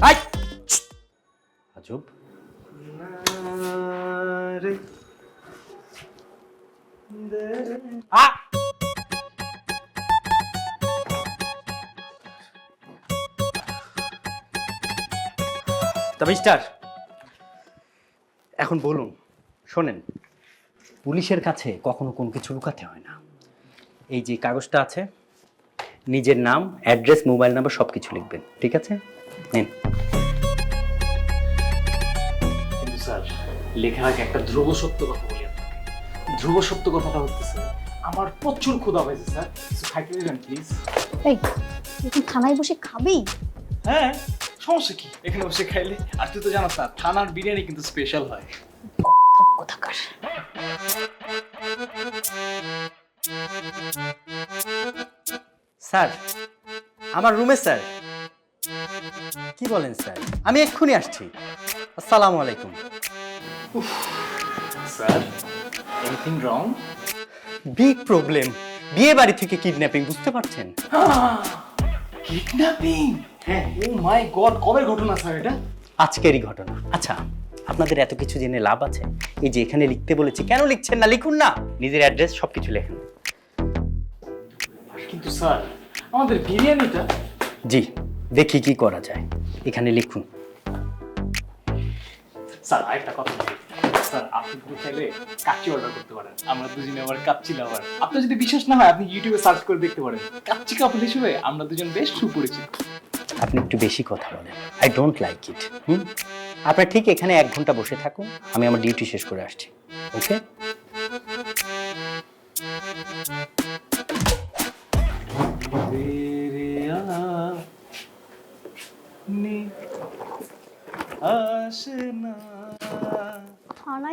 I! আজব। আ! তা mister এখন বলুন শোনেন পুলিশের কাছে কখনো কোনো কিছু লুকাতে হয় না। এই যে কাগজটা আছে নিজের নাম অ্যাড্রেস মোবাইল নাম্বার সব কিছু লিখবেন ঠিক আছে? নিন। কিন্তু স্যার লেখার আগে একটা ধ্রুব সত্য কথা বলি আপনাকে। ধ্রুব সত্য কথাটা হচ্ছে আমার প্রচুর ক্ষুধা হয়েছে স্যার। কিছু খাইতে দেবেন প্লিজ এই এখন থানায় বসে খাবেই হ্যাঁ সমস্যা কি? এখানে বসে খাইলে আর তুই তো জানো স্যার থানার বিরিয়ানি কিন্তু স্পেশাল হয়। কোথাকার। স্যার আমার রুমে স্যার। কি বলেন স্যার? আমি এক্ষুনি আসছি। আসসালামু আলাইকুম। Sir anything wrong big problem বিয়ে বাড়ি থেকে কিডন্যাপিং বুঝতে পারছেন? কিডন্যাপিং হ্যাঁ ও মাই গড কবে ঘটনা স্যার এটা? আজকেরই ঘটনা। আচ্ছা আপনাদের এত কিছু জেনে লাভ আছে? এই যে এখানে লিখতে বলেছি কেন লিখছেন না? লিখুন না। নিজের অ্যাড্রেস সব কিছু লেখেন। কিন্তু স্যার আমাদের বিরিয়ানিটা জি দেখি কি করা যায়। এখানে লিখুন। স্যার আরেকটা কথা স্যার আপনি কিন্তু চাইলে কাচ্চি অর্ডার করতে পারেন। আমরা দুজনে আবার কাচ্চি লাভার আপনার যদি বিশ্বাস না হয় আপনি ইউটিউবে সার্চ করে দেখতে পারেন। কাচ্চি কাপল হিসেবে আমরা দুজন বেশ সুপরিচিত। আপনি একটু বেশি কথা বলেন। I don't like it hmm? আপনার ঠিক এখানে এক ঘণ্টা বসে থাকুন। আমি আমার ডিউটি শেষ করে আসছি। ওকে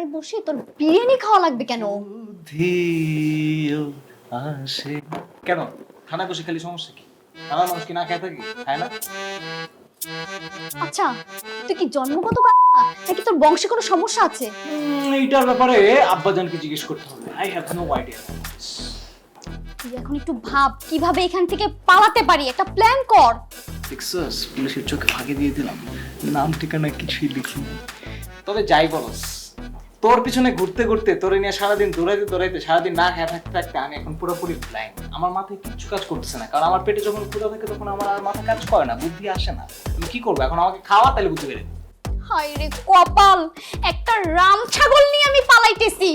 থানায় বসে তোর বিরিয়ানি খাওয়া লাগবে কেন? আসে। কেন? থানা বসে খালি সমস্যা কি? থানার মানুষ কি না খেয়ে থাকি খায় না? আচ্ছা তুই কি জন্মগত নাকি তোর বংশে কোনো সমস্যা আছে? এইটার ব্যাপারে আব্বাজানকে জিজ্ঞেস করতে হবে। আই হ্যাভ নো আইডিয়া তুই এখন একটু ভাব কীভাবে এখান থেকে পালাতে পারি? একটা প্ল্যান কর। টেক্সাস পুলিশের চোখে ফাঁকি দিয়ে দিলাম। নাম ঠিকানা কিছুই লিখিনি তবে যাই বলস তোর পিছনে ঘুরতে ঘুরতে তোরে নিয়ে সারাদিন দৌড়াইতে দৌড়াইতে সারাদিন না খেয়ে থাকতে থাকতে আমি এখন পুরোপুরি ব্ল্যাঙ্ক আমার মাথায় কিচ্ছু কাজ করতেছে না কারণ আমার পেটে যখন ক্ষুধা থাকে তখন আমার আর মাথা কাজ করে না বুদ্ধি আসে না। আমি কি করব? এখন আমাকে খাওয়া তাহলে বুদ্ধি বেড়ে হায় রে কপাল একটা রাম ছাগল নিয়ে আমি পালাইতেছি।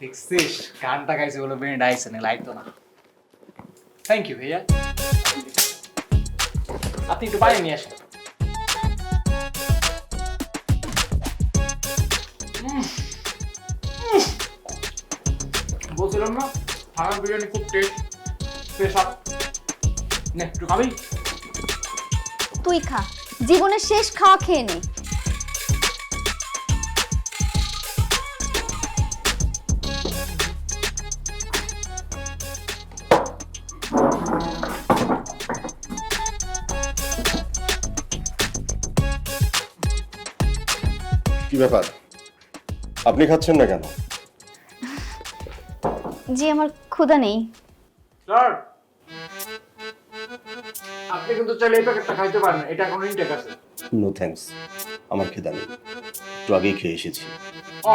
দেখছিস গানটা গাইছে বলে বেন্ড আইসে না লাইতো না। থ্যাংক ইউ ভাইয়া। আপনি একটু বাইরে নিয়ে আসেন। বলছিলাম না, হারাম বিরিয়ানি খুব টেস্ট স্পেশাল নে, একটু খাবি? তুই খা, জীবনের শেষ খাওয়া খেয়ে নে। ব্যাপার? আপনি খাচ্ছেন না কেন? জি আমার ক্ষুধা নেই। স্যার! আপনি কিন্তু চাইলে এই প্যাকেটটা খাইতে পারেন এটা এখন ইনটেক আছে। নো থ্যাঙ্কস আমার খেদা নেই। একটু আগেই খেয়ে এসেছি। ও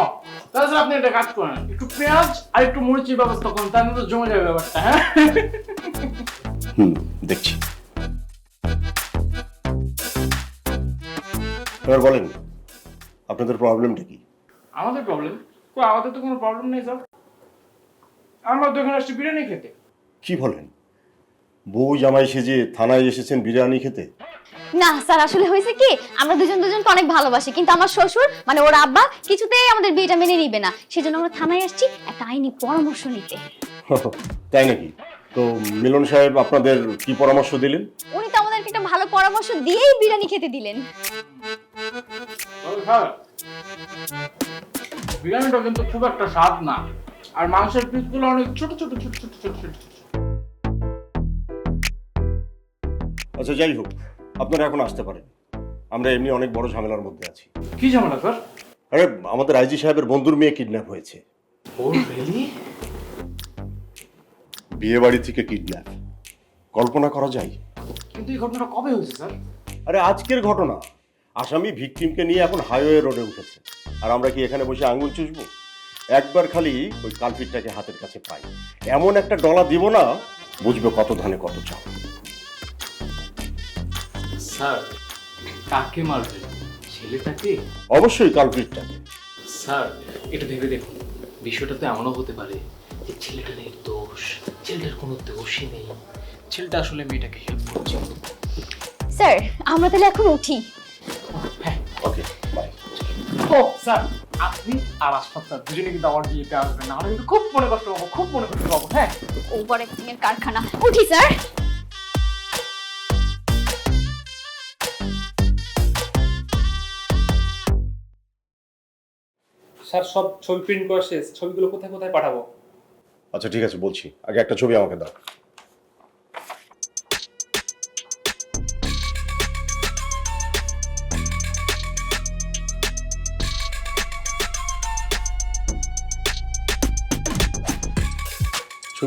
তাহলে স্যার আপনি একটা কাজ করেন। একটু পেঁয়াজ আর একটু মরিচের ব্যবস্থা করুন তাহলে তো জমে যাবে ব্যাপারটা হ্যাঁ? হুম দেখছি। এবার বলেন আপনাদের প্রবলেমটা কি? আমাদের প্রবলেম কই আমাদের তো কোনো প্রবলেম নেই স্যার আমরা তো এখানে আসছি বিরিয়ানি খেতে। কি বলেন? বউ জামাই সেজে থানায় এসেছেন বিরিয়ানি খেতে? না স্যার আসলে হয়েছে কি আমরা দুজন দুজনকে অনেক ভালোবাসি কিন্তু আমার শ্বশুর মানে ওর আব্বা কিছুতেই আমাদের বিয়েটা মেনে নিবে না। সেজন্য আমরা থানায় আসছি একটা আইনি পরামর্শ নিতে। তাই নাকি? তো মিলন সাহেব আপনাদের কি পরামর্শ দিলেন? উনি তো আমাদেরকে একটা ভালো পরামর্শ দিয়েই বিরিয়ানি খেতে দিলেন। বিরিয়ানিটা কিন্তু খুব একটা স্বাদ না। আর মাংসের পিসগুলো অনেক ছোট ছোট ছোট ছোট ছোট ছোট। আচ্ছা যাই হোক আপনারা এখন আসতে পারেন। আমরা এমনি অনেক বড় ঝামেলার মধ্যে আছি। কি ঝামেলা স্যার? আরে আমাদের আইজি সাহেবের বন্ধুর মেয়ে কিডন্যাপ হয়েছে। বিয়ে বাড়ি থেকে কিডন্যাপ। কল্পনা করা যায়? কিন্তু এই ঘটনাটা কবে হয়েছে স্যার? আরে আজকের ঘটনা। আসামি ভিকটিমকে নিয়ে এখন হাইওয়ে রোডে উঠেছে। আর আমরা কি এখানে বসে আঙুল চুষবো? একবার খালি ওই কালপিটটাকে হাতের কাছে পাই। এমন একটা ডলা দিব না বুঝবে কত ধানে কত চাল। স্যার কাকে মারবে? ছেলেটাকে? অবশ্যই কালপিটটাকে। স্যার এটা ভেবে দেখুন বিষয়টা তো এমনও হতে পারে যে ছেলেটা নির্দোষ ছেলেটার কোনো দোষই নেই। ছেলেটা আসলে মেয়েটাকে হেল্প করছিল স্যার আমরা তাহলে এখন উঠি। ও স্যার আপনি আর আশফাক স্যার দুজনে কিন্তু আমার বিয়েতে আসবেন না আমরা কিন্তু খুব মনে কষ্ট পাবো খুব মনে কষ্ট পাবো হ্যাঁ? ওভার অ্যাক্টিং এর কারখানা। উঠি স্যার। স্যার সব ছবি প্রিন্ট করা শেষ ছবিগুলো কোথায় কোথায় পাঠাবো? আচ্ছা ঠিক আছে বলছি। আগে একটা ছবি আমাকে দাও।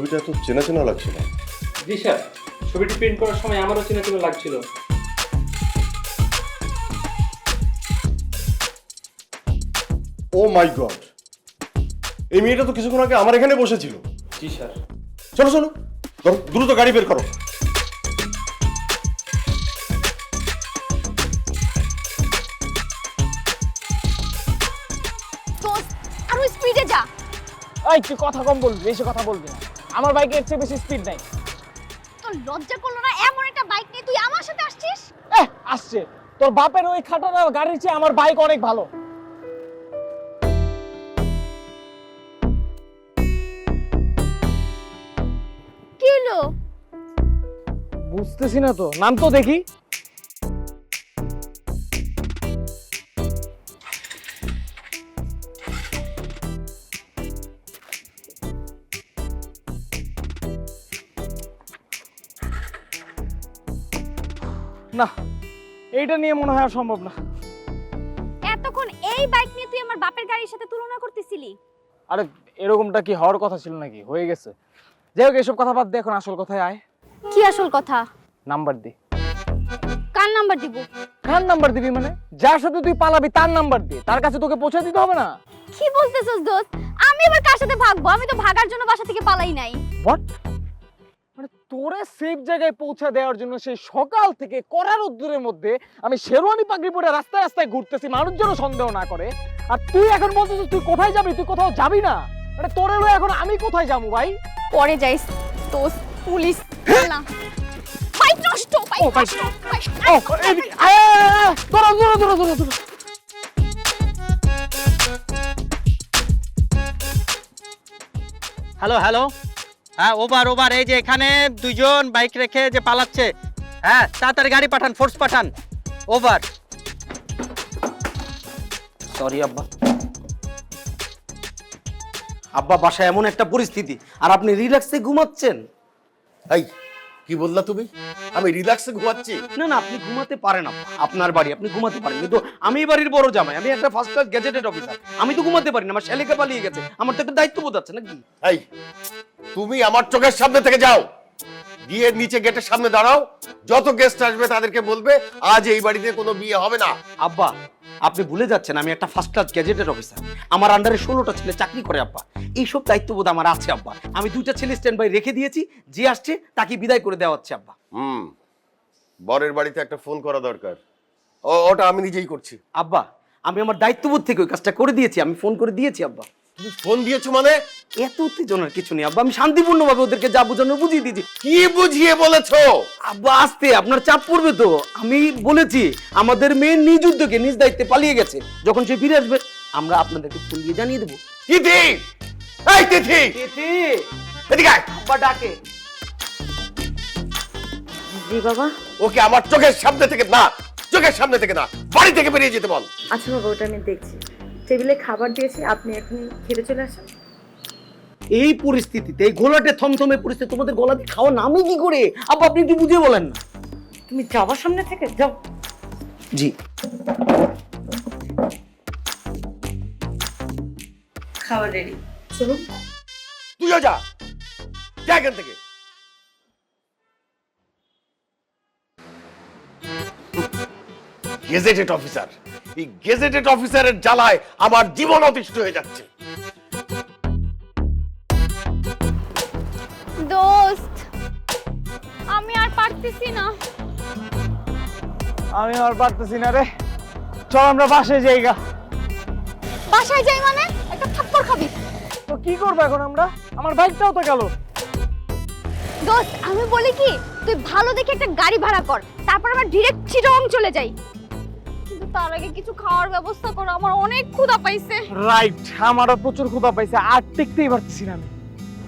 ছবিটা এত চেনা চেনা লাগছে না জি স্যার ছবিটি প্রিন্ট করার সময় আমারও চেনা চেনা লাগছিল। ও মাই গড এই মেয়েটা তো কিছুক্ষণ আগে আমার এখানে বসেছিল। জি স্যার। চলো চলো। দ্রুত গাড়ি বের করো। আরও স্পিডে যা। এই তুই কথা কম বলবি বেশি কথা বলবি না। আমার বাইকে এর চেয়ে বেশি স্পিড নাই। তোর লজ্জা করল না? এমন একটা বাইক নিয়ে তুই আমার সাথে আসছিস? এহ আসছে। তোর বাপের ওই খাটানা গাড়ির চেয়ে আমার বাইক অনেক ভালো। কি হলো? বুঝতেছি না তো। নাম তো দেখি। না এইটা নিয়ে মনে হয় সম্ভব না। এতক্ষণ এই বাইক নিয়ে তুই আমার বাপের গাড়ির সাথে তুলনা করতেছিলি? আরে এরকমটা কি হওয়ার কথা ছিল নাকি? হয়ে গেছে। যাই হোক এসব কথা বাদ দে এখন আসল কথায় আয়। কি আসল কথা? Number the. কার নাম্বার দিব? কার নাম্বার দিবি মানে? যার সাথে তুই পালাবি তার নাম্বার দে। তার কাছে তোকে পৌঁছে দিতে হবে না? কি বলতেছস দোস্ত? আমি আবার কার সাথে ভাগবো? আমি তো ভাগার জন্য বাসা থেকে পালাই নাই। হোয়াট তোরে সেফ জায়গায় পৌঁছে দেওয়ার জন্য সেই সকাল থেকে করার উদ্দূরের মধ্যে আমি শেরওয়ানি পাগড়ি পরে রাস্তায় রাস্তায় ঘুরতেছি মানুষ যেন সন্দেহ না করে। আর তুই এখন বলতেছিস তুই কোথায় যাবি? তুই কোথাও যাবি না? মানে তোরে এখন আমি কোথায় যাব ভাই? পরে যাইস দোস্ত পুলিশ না বাইক নষ্ট বাইক- নষ্ট ও এদিকে আয়, দৌড়াও। হ্যালো হ্যালো হ্যাঁ ওভার ওভার, এই যে এখানে দুজন বাইক রেখে যে পালাচ্ছে। হ্যাঁ তাড়াতাড়ি গাড়ি পাঠান ফোর্স পাঠান। ওভার সরি আব্বা। আব্বা, বাসায় এমন একটা পরিস্থিতি, আর আপনি রিল্যাক্সে ঘুমাচ্ছেন। এই কি বললা তুমি? আমি রিল্যাক্সে ঘুমাচ্ছি। না না আপনি ঘুমাতে পারেন আব্বা আপনার বাড়ি আপনি ঘুমাতে পারেন। কিন্তু আমি এই বাড়ির বড় জামাই আমি একটা ফার্স্ট ক্লাস গ্যাজেটেড অফিসার আমি তো ঘুমাতে পারি না আমার শ্যালিকা পালিয়ে গেছে। আমার তো একটা দায়িত্ববোধ আছে নাকি? এই তুমি আমার চোখের সামনে থেকে যাও। গিয়ে নিচে গেটের সামনে দাঁড়াও। যত গেস্ট আসবে তাদেরকে বলবে আজ এই বাড়িতে কোনো বিয়ে হবে না। আব্বা আপনি ভুলে যাচ্ছেন আমি একটা ফার্স্ট ক্লাস গ্যাজেটের অফিসার আমার আন্ডারে ষোলোটা ছেলে চাকরি করে আব্বা। এইসব দায়িত্ববোধ আমার আছে আব্বা। আমি দুইটা ছেলে স্ট্যান্ড বাই রেখে দিয়েছি যে আসছে তাকে বিদায় করে দেওয়া হচ্ছে আব্বা। হুম। বরের বাড়িতে একটা ফোন করা দরকার। ও ওটা আমি নিজেই করছি। আব্বা আমি আমার দায়িত্ববোধ থেকে ওই কাজটা করে দিয়েছি আমি ফোন করে দিয়েছি আব্বা। তুমি ফোন দিয়েছ মানে? এত উত্তেজনার কিছু নেই আব্বা। আমি শান্তিপূর্ণ ভাবে ওদেরকে যা বোঝানোর বুঝিয়ে দিয়েছি। কি বুঝিয়ে বলেছ? আব্বা আসতে আপনার চাপ পড়বে তো। আমি বলেছি আমাদের মেয়ে নিজ উদ্যোগে নিজ দায়িত্বে পালিয়ে গেছে। যখন সে ফিরে আসবে আমরা আপনাদেরকে ফোন দিয়ে জানিয়ে দেবো। তিথি! এই তিথি! এদিকে আব্বা ডাকে। জি বাবা। ওকে আমার চোখের সামনে থেকে না চোখের সামনে থেকে না বাড়ি থেকে বেরিয়ে যেতে বল। আচ্ছা বাবা ওটা আমি দেখছি। টেবিলে খাবার দিয়েছি আপনি এখন খেতে চলে আসেন। এই পরিস্থিতিতে এই ঘোলাটে থমথমে পরিস্থিতি তোমাদের গলা দিয়ে খাওয়া নামে কি করে? আব্বা আপনি একটু বুঝিয়ে বলেন না। তুমি যাবার সামনে থেকে যাও। জি। খাবার রেডি চলুন। তুইও যা। যা এখান থেকে। Gazetted officer. এই গেজেটেড অফিসারের জ্বালায় আমার জীবন অতিষ্ঠ হয়ে যাচ্ছে। দোস্ত আমি আর পারতেছি না। আমি আর পারতেছি না রে। চল আমরা বাসায় যাইগা বাসায় যাই মানে? একটা থাপ্পড় খাবি। তো কি করব এখন আমরা? আমার বাইকটাও তো গেল। দোস্ত আমি বলি কি তুই ভালো দেখে একটা গাড়ি ভাড়া কর তারপর আমরা ডিরেক্ট চিটং চলে যাই। তার আগে কিছু খাওয়ার ব্যবস্থা করো আমার অনেক ক্ষুধা পাইছে। রাইট আমারও প্রচুর ক্ষুধা পাইছে আর টিকতেই পারতেছি না আমি।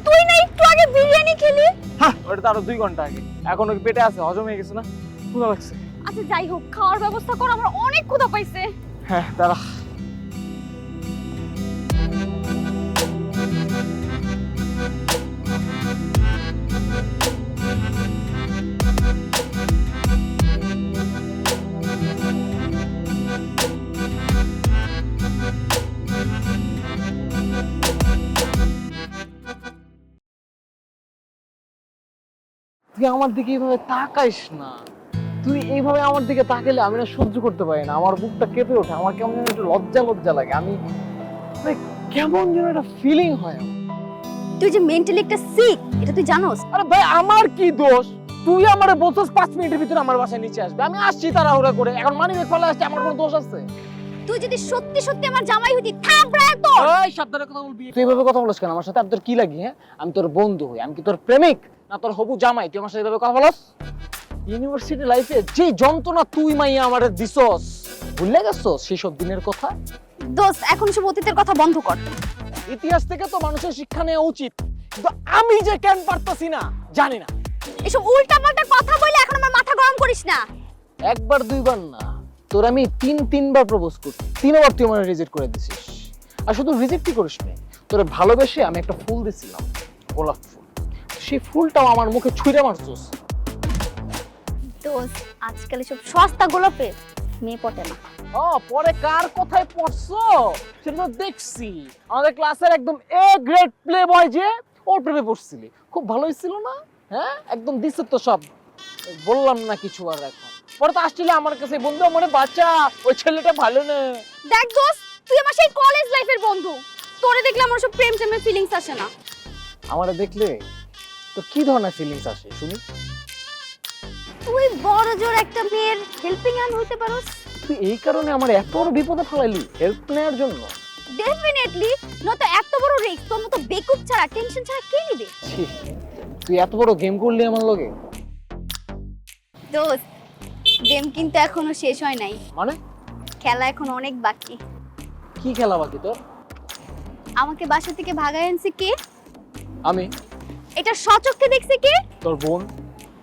তুই না একটু আগে বিরিয়ানি খেলি? হ্যাঁ ওটা তো আরও দুই ঘণ্টা আগে। এখন ওকে পেটে আছে হজম হয়ে গেছে না? ক্ষুধা লাগছে। আচ্ছা যাই হোক খাওয়ার ব্যবস্থা করো আমার অনেক ক্ষুধা পাইছে। হ্যাঁ দাঁড়া। তুই আমার দিকে এইভাবে তাকাইস না। তুই এইভাবে আমার দিকে তাকালে আমি না সহ্য করতে পারি না। আমার বুকটা কেঁপে ওঠে আমার কেমন যেন একটু লজ্জা লজ্জা লাগে। আমি মানে কেমন যেন একটা ফিলিং হয়। তুই যে মেন্টালি একটা সিক এটা তুই জানোস? আরে ভাই আমার কি দোষ? তুই আমার বলছিস পাঁচ মিনিটের ভিতরে আমার বাসায় নিচে আসবে। আমি আসছি তাড়াহুড়া করে। এখন মানি ব্যাগ ফেলে আসছে আমার কোনো দোষ আছে? তুই যদি সত্যি সত্যি আমার জামাই থাপড়ায় তো সাবধানে কথা বলবি। তুই এভাবে কথা বলিস কেন? আমার সাথে তোর কি লাগি হ্যাঁ? আমি তোর বন্ধু হই আমি কি তোর প্রেমিক? না তোর হবু জামাই? তুই আমার সাথে এভাবে কথা বলস? ইউনিভার্সিটি লাইফে যে যন্ত্রণা তুই মাইয়া আমারে দিছস ভুলে গেছস সেসব দিনের কথা? দোস্ত এখন সব অতীতের কথা বন্ধ কর। ইতিহাস থেকে তো মানুষের শিক্ষা নেওয়া উচিত কিন্তু আমি যে কেন পারতাছি না জানি না। এসব উল্টাপাল্টা কথা বলে এখন আমার মাথা গরম করিস না। একবার দুইবার না। তোর আমি তিন তিনবার প্রপোজ করছি তিনবার তুই আমার রিজেক্ট করে দিছিস। আর শুধু রিজেক্টই করিস নি তোরে ভালোবেসে আমি একটা ফুল দিছিলাম গোলাপ ফুল। সেই ফুলটাও আমার মুখে ছুঁড়ে মারছিস। দোস্ত আজকাল এসব সস্তা গোলাপে মেয়ে পটে না। ও পরে কার কথায় পড়ছো? সেটা তো দেখছি। আমাদের ক্লাসের একদম এ গ্রেড প্লে বয় যে ওর প্রেমে পড়ছিলি। খুব ভালো হয়েছিল না? হ্যাঁ? একদম দিচ্ছে তো সব। বললাম না কিছু আর এখন। পরে তো আসছিল আমার কাছে। বন্ধু মনে বাচ্চা ওই ছেলেটা ভালো না। দেখ দোস্ত তুই আমার সেই কলেজ লাইফের বন্ধু। তোরে দেখলে আমার সব প্রেম প্রেমের ফিলিংস আসে না। আমারে দেখলে তো কি ধরনের ফিলিংস আসে শুনি? তুই বড় জোর একটা মেয়ের হেল্পিং হ্যান্ড হইতে পারোস। তুই এই কারণে আমার এত বড় বিপদে ফেলাইলি হেল্প নেওয়ার জন্য? ডেফিনেটলি নয়তো এত বড় রিস্ক তোর মতো বেকুব ছাড়া টেনশন ছাড়া কে নিবে? তুই এত বড় গেম করলি আমার লগে? দোস্ত গেম কিন্তু এখনও শেষ হয় নাই। মানে? খেলা এখন অনেক বাকি। কি খেলা বাকি তোর? আমাকে বাসা থেকে ভাগায় আনছে কে? আমি। এটা সচক্ষে দেখছে কে? তোর বোন।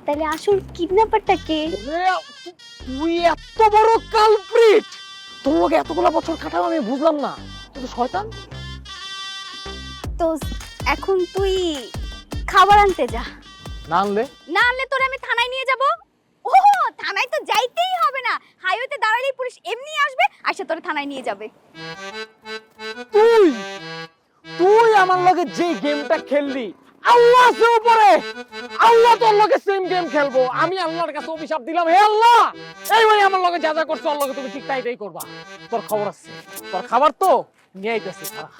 তাহলে আসল কিডন্যাপারটা কে? তুই এত বড় কালপ্রিট তোর লগে এতগুলা বছর কাটাও আমি বুঝলাম না। তুই তো শয়তান। তো এখন তুই খাবার আনতে যা। না আনলে? না আনলে তোরে আমি থানায় নিয়ে যাব। থানায় তো যাইতেই হবে না। হাইওয়েতে দাঁড়ালেই পুলিশ এমনি আসবে আর সে তোরে থানায় নিয়ে যাবে। তুই তুই আমার লগে যে গেমটা খেললি আল্লাহ আছে উপরে। আল্লাহ তোর লগে সেম গেম খেলব। আমি আল্লাহর কাছে অভিশাপ দিলাম হে আল্লাহ! এই ভাই আমার লগে যা যা করছ লগে তুমি ঠিক তাই তাই করবা। তোর খবর আছে। তোর খাবার তো নিয়ে আইতেছি খারাপ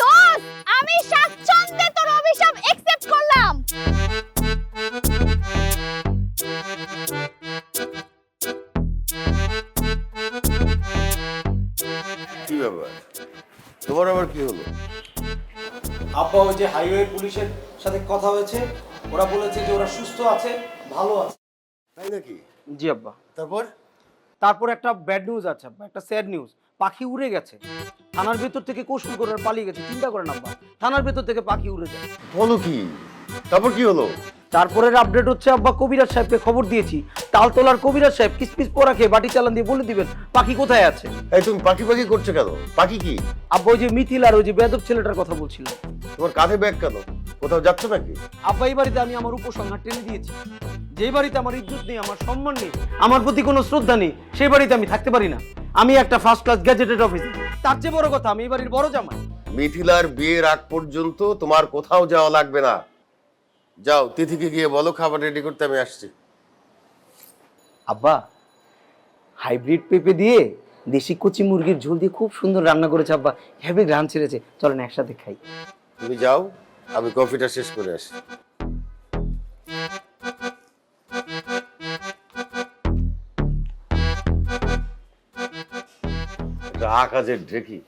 দোস্ত আমি স্বাচ্ছন্দ্যে তোর আব্বা ওই যে হাইওয়ে পুলিশের সাথে কথা হয়েছে ওরা বলেছে যে ওরা সুস্থ আছে ভালো আছে। তাই নাকি? জি আব্বা। তারপর? তারপর একটা ব্যাড নিউজ আছে আব্বা একটা স্যাড নিউজ পাখি উড়ে গেছে। থানার ভেতর থেকে কৌশল করে ওরা পালিয়ে গেছে চিন্তা করেন আব্বা। থানার ভেতর থেকে পাখি উড়ে যায়। বলো কি? তারপর কি হলো? তারপরের আপডেট হচ্ছে আব্বা কবিরাজ সাহেবকে খবর দিয়েছি। তালতলার কবিরাজ সাহেব কিসমিস পোড়া খেয়ে বাটি চালান দিয়ে বলে দিবেন পাখি কোথায় আছে? এই তুমি পাখি পাখি করছ কেন? পাখি কি? আব্বা ওই যে মিথিল আর ওই যে বেদব ছেলেটার কথা বলছিলাম তোমার কাঁধে ব্যাগ কেন? কোথাও যাচ্ছ নাকি? আব্বাই বাড়িতে আমি আমার উপসংহার টেনে দিয়েছি। যে বাড়িতে আমার ইজ্জত নেই আমার সম্মান নেই আমার প্রতি কোনো শ্রদ্ধা নেই সেই বাড়িতে আমি থাকতে পারি না। আমি একটা ফার্স্ট ক্লাস গ্যাজেটেড অফিস তার চেয়ে বড় কথা আমি এই বাড়ির বড় জামাই। মিথিলার বিয়ের আগ পর্যন্ত তোমার কোথাও যাওয়া লাগবে না। যাও তিথিকে গিয়ে বলো খাবার রেডি করতে আমি আসছি। আব্বা হাইব্রিড পেঁপে দিয়ে দেশি কচি মুরগির ঝোল দিয়ে খুব সুন্দর রান্না করেছে আব্বা। হ্যাভি গ্রান ছেড়েছে। চলেন একসাথে খাই। তুমি যাও আমি কফিটা শেষ করে আসি আকাশের ঢেকি